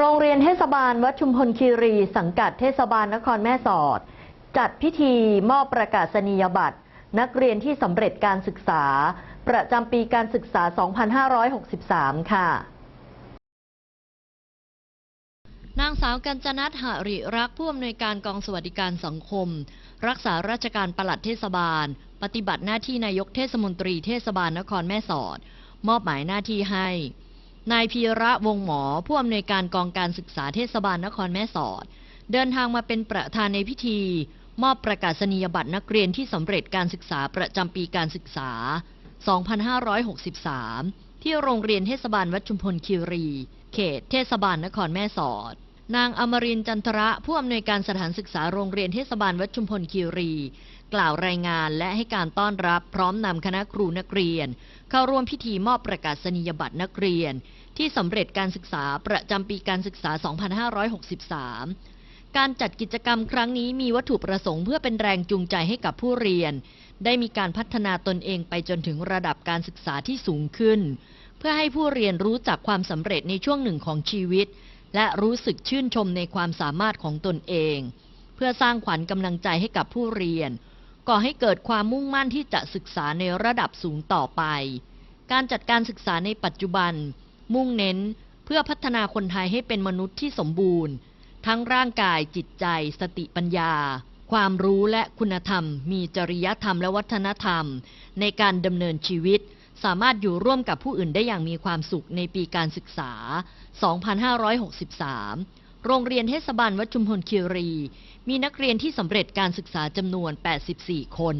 โรงเรียนเทศบาลวัดชุมพลคีรีสังกัดเทศบาลนครแม่สอด จัดพิธีมอบประกาศนียบัตร นักเรียนที่สำเร็จการศึกษา ประจำปีการศึกษา 2563 ค่ะนางสาวกัญจนัทหริรักผู้อำนวยการกองสวัสดิการสังคม รักษาราชการปลัดเทศบาล ปฏิบัติหน้าที่นายกเทศมนตรีเทศบาลนครแม่สอด มอบหมายหน้าที่ให้ นายพีระวงหมอ ผู้อำนวยการกองการศึกษาเทศบาลนครแม่สอด เดินทางมาเป็นประธานในพิธี มอบประกาศนียบัตรนักเรียนที่สำเร็จการศึกษาประจำปีการศึกษา 2563 ที่โรงเรียนเทศบาลวัดชุมพลคีรี เขตเทศบาลนครแม่สอด นางอมรินจันทระผู้อำนวยการสถานศึกษาโรงเรียนเทศบาลวัดชุมพลคีรี กล่าวรายงานและให้การต้อนรับพร้อมนำคณะครูนักเรียน เข้าร่วมพิธีมอบประกาศนียบัตรนักเรียน ที่สำเร็จการศึกษาประจำปีการศึกษา 2563 การจัดกิจกรรมครั้งนี้มีวัตถุประสงค์เพื่อเป็นแรงจูงใจให้กับผู้เรียน ได้มีการพัฒนาตนเองไปจนถึงระดับการศึกษาที่สูงขึ้น เพื่อให้ผู้เรียนรู้จักความสำเร็จในช่วงหนึ่งของชีวิต และรู้สึกชื่นชมในความสามารถของตนเอง เพื่อสร้างขวัญกำลังใจให้กับผู้เรียน ก่อให้เกิดความมุ่งมั่นที่จะศึกษาในระดับสูงต่อไป การจัดการศึกษาในปัจจุบัน มุ่งเน้นเพื่อพัฒนาคนไทยให้เป็นมนุษย์ที่สมบูรณ์ ทั้งร่างกายจิตใจ สติปัญญา ความรู้และคุณธรรม มีจริยธรรมและวัฒนธรรม ในการดำเนินชีวิต สามารถอยู่ร่วมกับผู้อื่นได้อย่างมีความสุขในปีการศึกษา 2563 โรงเรียนเทศบาลวัดชุมพลคีรี มีนักเรียนที่สำเร็จการศึกษาจำนวน 84 คน